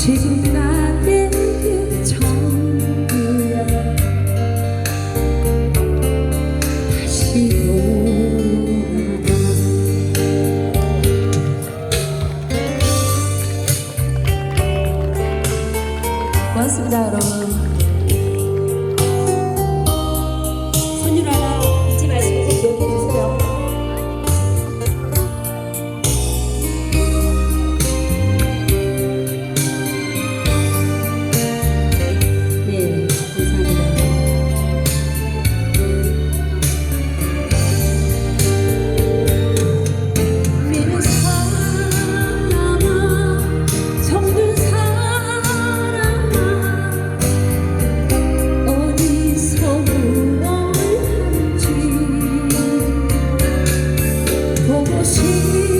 지금 나에게 전부야 다시 돌아와 고맙습니다 여러분 心。